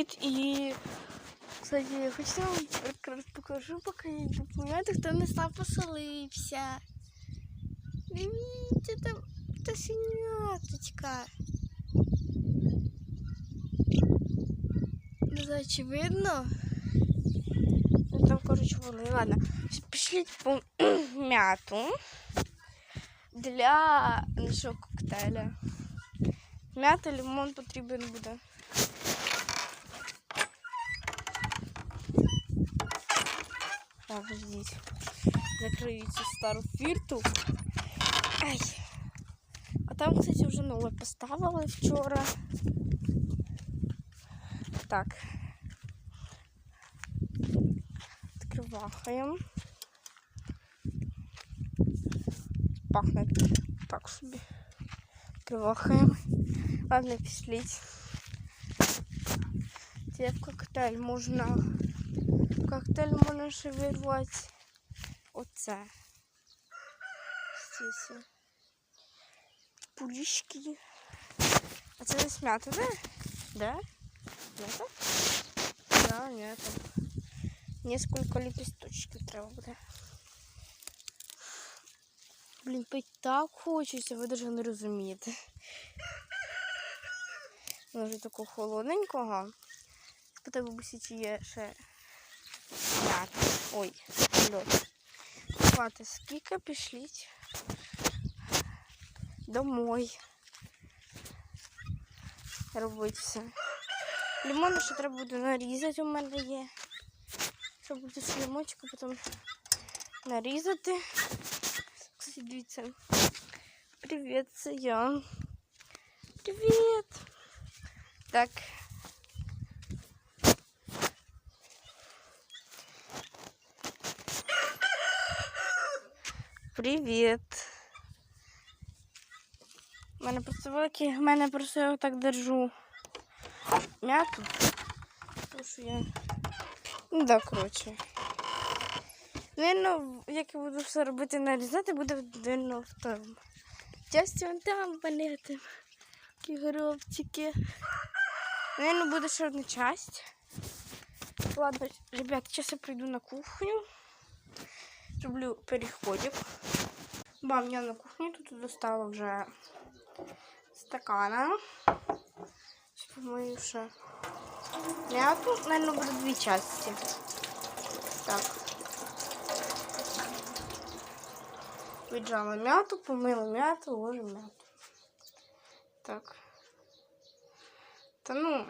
привіт і. Кстати, я хочу вам якраз покажу, поки я йду. Пам'ятаєте, хто не став поселився. Дивіться, там пташеняточка. Не знаю, чи видно. Ну, Там, коротше, вони. Ладно. Пішліть по м'яту для нашого коктейля. М'ята, лимон потрібен буде. Так, ждіть. Закрию цю стару фірту. Ай. А там, кстати, вже нове поставили вчора. Так. Відкриваємо. Пахне так собі. Відкриваємо. Ладно, пішліть. Це в коктейль можна. Коктейль можна ще вирвати оце. Здесь. Пулічки. А це не смято, да? Да? М'ята? Да, м'ята. Несколько лепесточків треба буде. Блін, пить так хочеться, ви навіть не розумієте. Може такого холодненького. Спитаю бабусі, чи є ще м'ята. Ой, льод. Хвати, скільки пішліть домой. Робити все. Лимон ще треба буде нарізати, у мене є. Щоб буде з лимончика, потім нарізати. Кстати, дивіться. Привіт, це я. Привіт. Так. Привіт. У мене просто великий, в мене просто я так держу м'яту. Тому що я. Ну да, коротше. Наверно, як я буду все робити нарізати, буде дивно в тому. Часті вон там палети. Такі горобчики. Наверно, буде ще одна часть. Ладно, ребят, зараз я прийду на кухню. Зроблю переходик. Бам, я на кухні тут достала вже стакана. Помию ще м'яту. Наверно, буде дві частини. Так. Віджала м'яту, помила м'яту, ложимо м'яту. Так. Та ну.